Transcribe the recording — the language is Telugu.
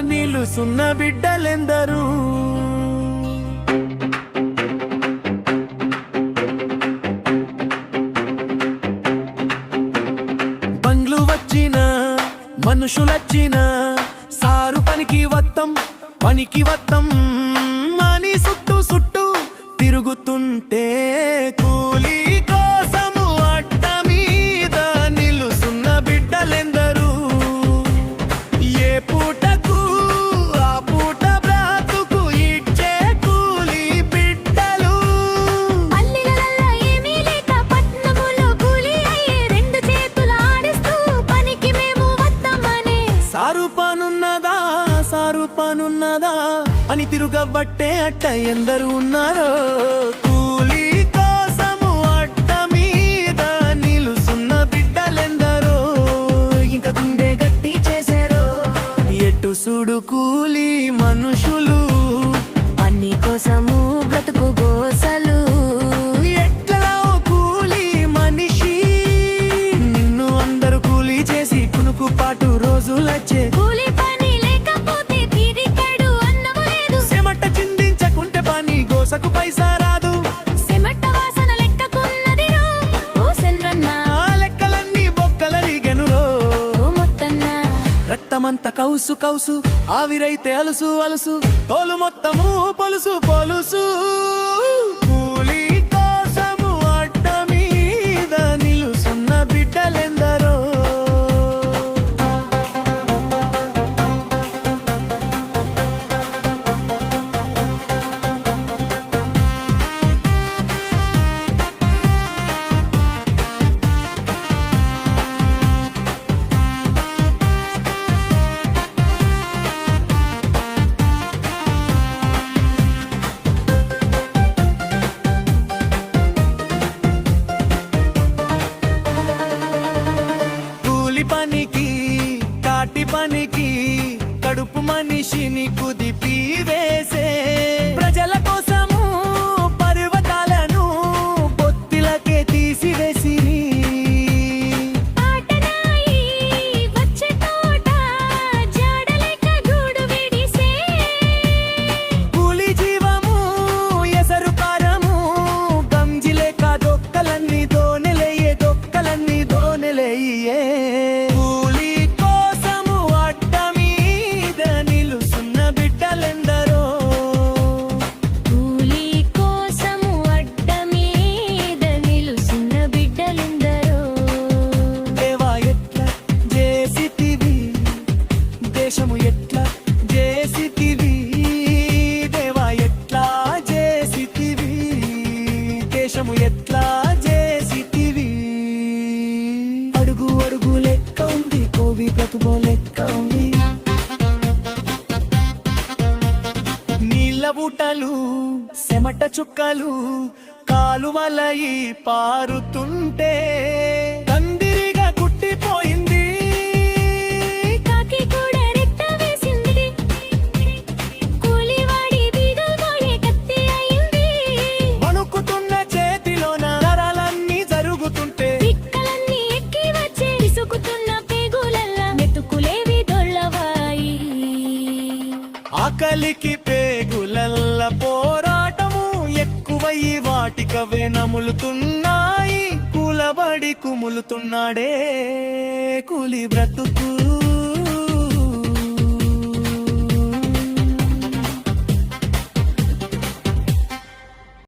నిలుసున్న బిడ్డలెందరూ? బంగ్లు వచ్చిన మనుషులొచ్చిన సారు పనికి వత్తం పనికి వత్తం. అని సుట్టు సుట్టు తిరుగుతుంటే కూలీ సారు పనున్నదా సారు పనున్నదా అని తిరుగబట్టే అట్ట ఎందరు ఉన్నారో? కూలీ కోసము అట్ట మీద నిలుసున్న బిడ్డలెందరో? ఇంక గుండె గట్టి చేశారో? ఎటు సుడు కూలీ మనుషులు అన్ని కోసము రక్తమంత కౌసు కౌసు. ఆవిరైతే అలుసు అలుసు. తోలు మొత్తము పొలుసు పొలుసు. పనికి కాటి పనికి కడుపు మనిషిని కుదిపి వేసే కోవి నీళ్ళ బుట్టలు చెమట చుక్కలు కాలువలయి పారుతుంటే ఆకలికి పేగులల్ల పోరాటము ఎక్కువై వాటికవే నములుతున్నాయి కులబడి కుములుతున్నాడే కూలి బ్రతుకు.